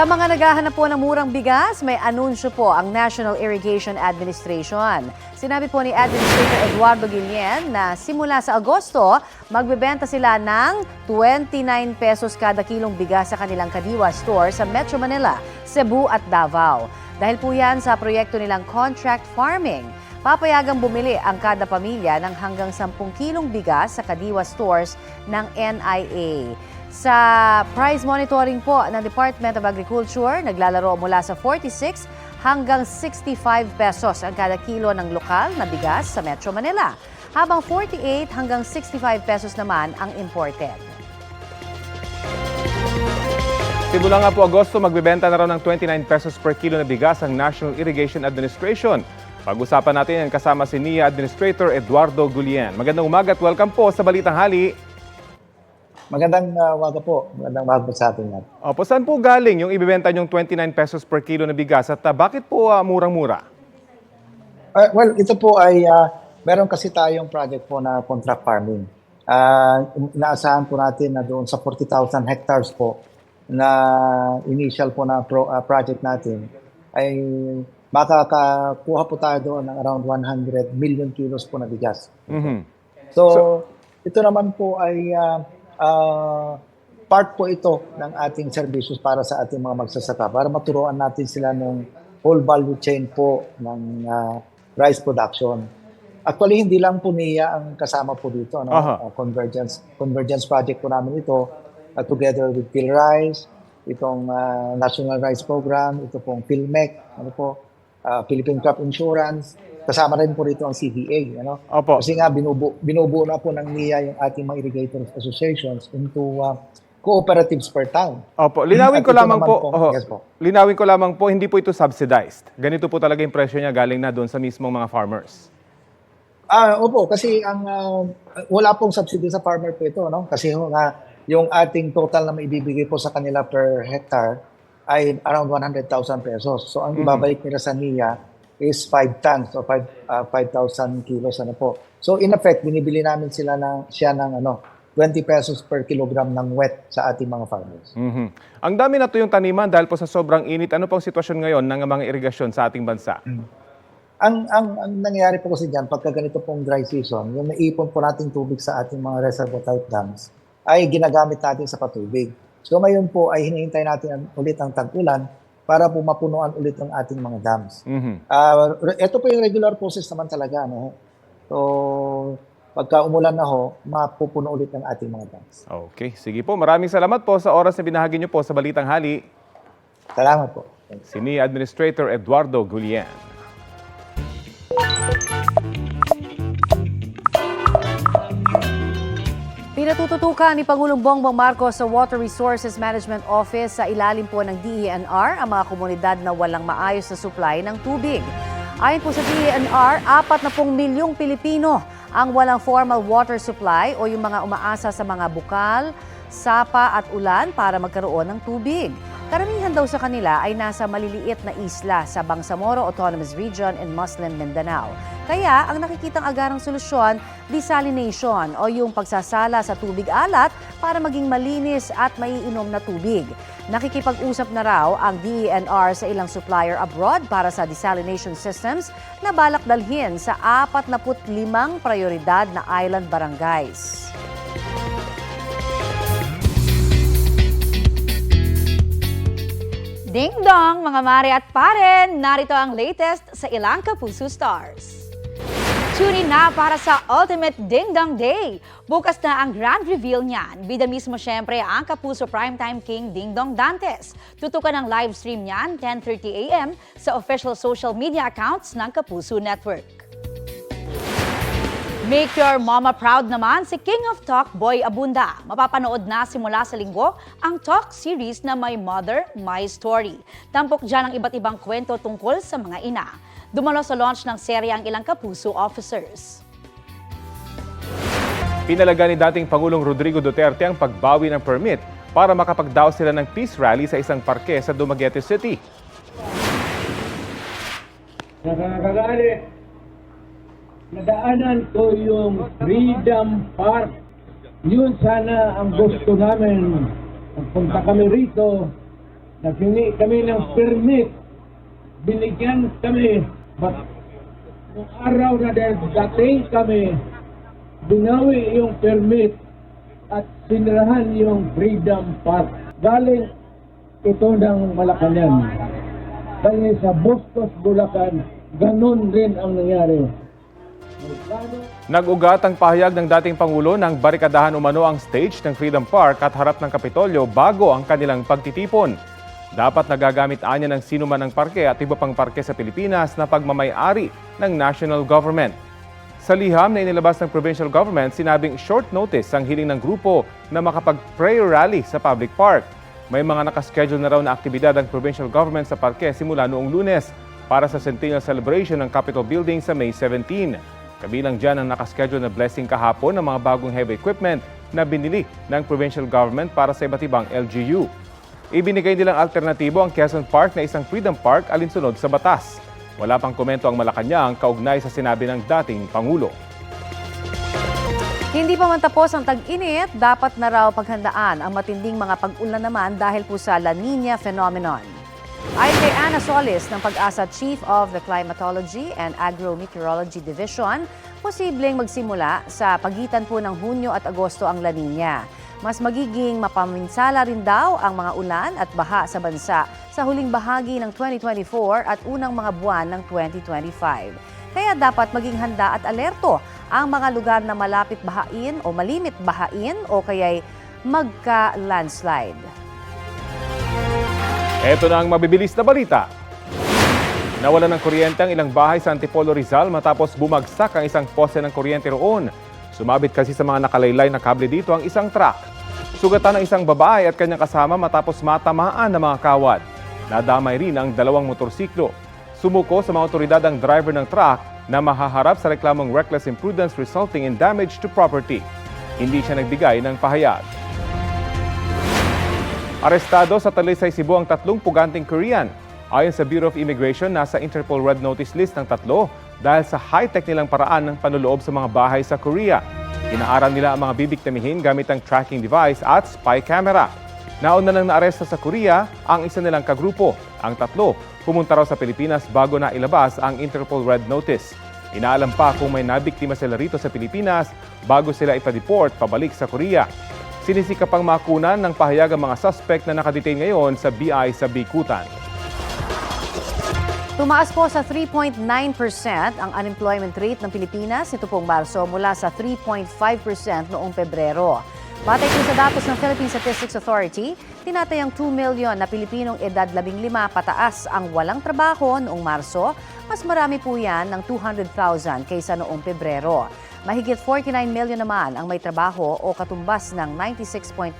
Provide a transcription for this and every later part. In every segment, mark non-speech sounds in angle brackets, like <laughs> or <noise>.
Sa mga naghahanap po ng murang bigas, may anunsyo po ang National Irrigation Administration. Sinabi po ni Administrator Eduardo Guillen na simula sa Agosto, magbebenta sila ng 29 pesos kada kilong bigas sa kanilang Kadiwa store sa Metro Manila, Cebu at Davao. Dahil po yan sa proyekto nilang contract farming. Papayagang bumili ang kada pamilya ng hanggang 10 kilong bigas sa Kadiwa stores ng NIA. Sa price monitoring po ng Department of Agriculture, naglalaro mula sa 46 hanggang 65 pesos ang kada kilo ng lokal na bigas sa Metro Manila, habang 48 hanggang 65 pesos naman ang imported. Simula nga po Agosto, magbebenta na raw ng 29 pesos per kilo na bigas ang National Irrigation Administration. Pag-usapan natin yan kasama si NIA Administrator Eduardo Gulian. Magandang umaga at welcome po sa Balitang Hali. Magandang uh, umaga po. Magandang umaga po sa atin yan. Opo, saan po galing yung ibibenta yung 29 pesos per kilo na bigas at ah, bakit po ah, murang-mura? Uh, well, ito po ay, uh, meron kasi tayong project po na contract farming. Uh, inaasahan po natin na doon sa 40,000 hectares po na initial po na pro, uh, project natin ay makakakuha po tayo doon ng around 100 million kilos po na bigas. Mhm. So, ito naman po ay ah, ah, part po ito ng ating services para sa ating mga magsasaka para maturuan natin sila ng whole value chain po ng ah, rice production. Actually, hindi lang po niya ang kasama po dito. No? Aha. Ah, convergence, convergence project po namin ito ah, together with PhilRice, itong ah, National Rice Program, ito pong PhilMec, ano po, ah, Philippine Crop Insurance, kasama rin po rito ang CDA. Ano? Opo. Kasi nga binubu, binubuo na po ng NIA yung ating mga irrigators associations into uh, cooperatives per town. Opo, linawin ko lamang po. po- yes po. Linawin ko lamang po, hindi po ito subsidized. Ganito po talaga yung presyo niya galing na doon sa mismong mga farmers. Ah, opo, kasi ang uh, wala pong subsidy sa farmer po ito, no? Kasi nga yung ating total na maibibigay po sa kanila per hectare ay around 100,000 pesos. So ang ibabalik nila sa NIA is 5 tons o 5 ah, 5,000 kilos ano po. So in effect, binibili namin sila ng siya ng ano 20 pesos per kilogram ng wet sa ating mga farmers. Mhm. Ang dami na to yung taniman dahil po sa sobrang init. Ano pong sitwasyon ngayon ng mga irigasyon sa ating bansa? Ang, ang, ang nangyayari po kasi dyan, pagka ganito pong dry season, yung naipon po nating tubig sa ating mga reservoir type dams, ay ginagamit natin sa patubig. So ngayon po ay hinihintay natin ulit ang tag-ulan para po mapunuan ulit ang ating mga dams. Mhm. Ah, re- ito po yung regular process naman talaga. No? So, pagka umulan na ho, mapupuno ulit ang ating mga dams. Okay, sige po. Maraming salamat po sa oras na binahagi niyo po sa Balitang Hali. Salamat po. Thanks. Si NIA Administrator Eduardo Gulian. Pinatututukan ni Pangulong Bongbong Marcos sa Water Resources Management Office sa ilalim po ng DENR ang mga komunidad na walang maayos na supply ng tubig. Ayon po sa DENR, apat na pong milyong Pilipino ang walang formal water supply o yung mga umaasa sa mga bukal, sapa at ulan para magkaroon ng tubig. Karamihan daw sa kanila ay nasa maliliit na isla sa Bangsamoro Autonomous Region in Muslim Mindanao. Kaya ang nakikitang agarang solusyon, desalination o yung pagsasala sa tubig alat para maging malinis at maiinom na tubig. Nakikipag-usap na raw ang DENR sa ilang supplier abroad para sa desalination systems na balak dalhin sa 45 prioridad na island barangays. Ding dong mga mare at pare, narito ang latest sa ilang Kapuso Stars. Tune in na para sa Ultimate Ding Dong Day. Bukas na ang grand reveal niyan. Bida mismo syempre ang Kapuso Primetime King Ding Dong Dantes. Tutukan ang live stream niyan 10.30 a.m. sa official social media accounts ng Kapuso Network. Make your mama proud naman si King of Talk Boy Abunda. Mapapanood na simula sa linggo ang talk series na My Mother, My Story. Tampok dyan ang iba't ibang kwento tungkol sa mga ina. Dumalo sa launch ng serye ang ilang kapuso officers. Pinalaga ni dating Pangulong Rodrigo Duterte ang pagbawi ng permit para makapagdaos sila ng peace rally sa isang parke sa Dumaguete City. nakakagalit. Nadaanan ko yung Freedom Park. Yun sana ang gusto namin. Pagpunta kami rito, naghingi kami ng permit. Binigyan kami. But, nung araw na dating kami, binawi yung permit at sinirahan yung Freedom Park. Galing ito ng Malacanang. Dahil sa Bustos, Bulacan, ganun rin ang nangyari. Nag-ugat ang pahayag ng dating Pangulo ng barikadahan umano ang stage ng Freedom Park at harap ng Kapitolyo bago ang kanilang pagtitipon. Dapat nagagamit anya ng sino man ng parke at iba pang parke sa Pilipinas na pagmamayari ng national government. Sa liham na inilabas ng provincial government, sinabing short notice ang hiling ng grupo na makapag-prayer rally sa public park. May mga nakaschedule na raw na aktibidad ang provincial government sa parke simula noong lunes para sa centennial celebration ng Capitol Building sa May 17. Kabilang dyan ang nakaschedule na blessing kahapon ng mga bagong heavy equipment na binili ng provincial government para sa iba't ibang LGU. Ibinigay nilang alternatibo ang Quezon Park na isang Freedom Park alinsunod sa batas. Wala pang komento ang Malacanang kaugnay sa sinabi ng dating Pangulo. Hindi pa man tapos ang tag-init, dapat na raw paghandaan ang matinding mga pag-ulan naman dahil po sa La Nina phenomenon. Ayon kay Ana Solis ng Pag-asa Chief of the Climatology and Agrometeorology Division, posibleng magsimula sa pagitan po ng Hunyo at Agosto ang La Nina. Mas magiging mapaminsala rin daw ang mga ulan at baha sa bansa sa huling bahagi ng 2024 at unang mga buwan ng 2025. Kaya dapat maging handa at alerto ang mga lugar na malapit bahain o malimit bahain o kaya'y magka-landslide. Ito na ang mabibilis na balita. Nawala ng kuryente ang ilang bahay sa Antipolo Rizal matapos bumagsak ang isang pose ng kuryente roon. Sumabit kasi sa mga nakalaylay na kable dito ang isang truck. Sugatan ng isang babae at kanyang kasama matapos matamaan ng mga kawad. Nadamay rin ang dalawang motorsiklo. Sumuko sa mga otoridad ang driver ng truck na mahaharap sa reklamong reckless imprudence resulting in damage to property. Hindi siya nagbigay ng pahayag. Arestado sa Talisay, Cebu ang tatlong puganting Korean. Ayon sa Bureau of Immigration, nasa Interpol Red Notice list ng tatlo dahil sa high-tech nilang paraan ng panloloob sa mga bahay sa Korea. Inaaral nila ang mga bibiktamihin gamit ang tracking device at spy camera. Nauna nang naaresta sa Korea ang isa nilang kagrupo. Ang tatlo, pumunta raw sa Pilipinas bago na ilabas ang Interpol Red Notice. Inaalam pa kung may nabiktima sila rito sa Pilipinas bago sila ipa-deport pabalik sa Korea. Sinisika pang makunan ng pahayag ang mga suspect na nakadetain ngayon sa BI sa Bikutan. Tumaas po sa 3.9% ang unemployment rate ng Pilipinas nito pong Marso mula sa 3.5% noong Pebrero. Batay po sa datos ng Philippine Statistics Authority, tinatayang 2 million na Pilipinong edad 15 pataas ang walang trabaho noong Marso. Mas marami po yan ng 200,000 kaysa noong Pebrero. Mahigit 49 million naman ang may trabaho o katumbas ng 96.1%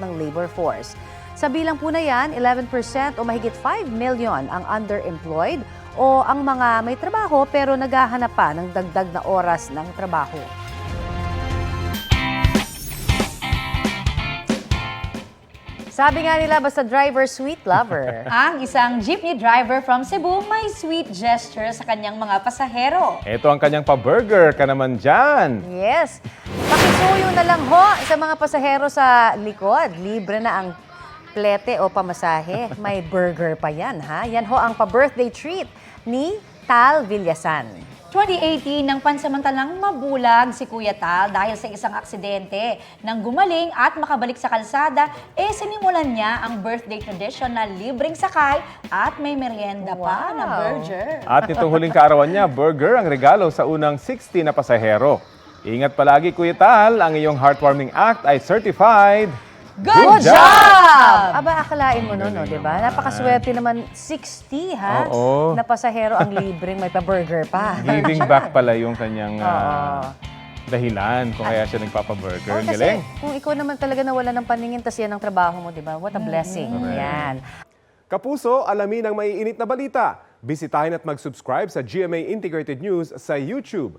ng labor force. Sa bilang po na yan, 11% o mahigit 5 million ang underemployed o ang mga may trabaho pero naghahanap pa ng dagdag na oras ng trabaho. Sabi nga nila, basta driver, sweet lover. <laughs> Ang isang jeepney driver from Cebu may sweet gesture sa kanyang mga pasahero. Ito ang kanyang pa-burger ka naman dyan. Yes. Pakisuyo na lang ho sa mga pasahero sa likod. Libre na ang plete o pamasahe. <laughs> May burger pa yan, ha? Yan ho ang pa-birthday treat ni Tal Villasan. 2018 nang pansamantalang mabulag si Kuya Tal dahil sa isang aksidente. Nang gumaling at makabalik sa kalsada, eh sinimulan niya ang birthday tradition na libreng sakay at may merienda pa na burger. At itong huling kaarawan niya, burger ang regalo sa unang 60 na pasahero. Ingat palagi, Kuya Tal, ang iyong heartwarming act ay certified. Good, job! job! Aba, akalain mo nun, no, di ba? Napakaswerte naman 60, ha? Oo. Na pasahero ang libreng may pa-burger pa. <laughs> Giving back pala yung kanyang ah, dahilan kung kaya siya nagpapa-burger. Oh, Ang kasi galing. kung ikaw naman talaga nawala ng paningin, tas yan ang trabaho mo, di ba? What a blessing. Yan. Kapuso, alamin ang maiinit na balita. Bisitahin at mag-subscribe sa GMA Integrated News sa YouTube.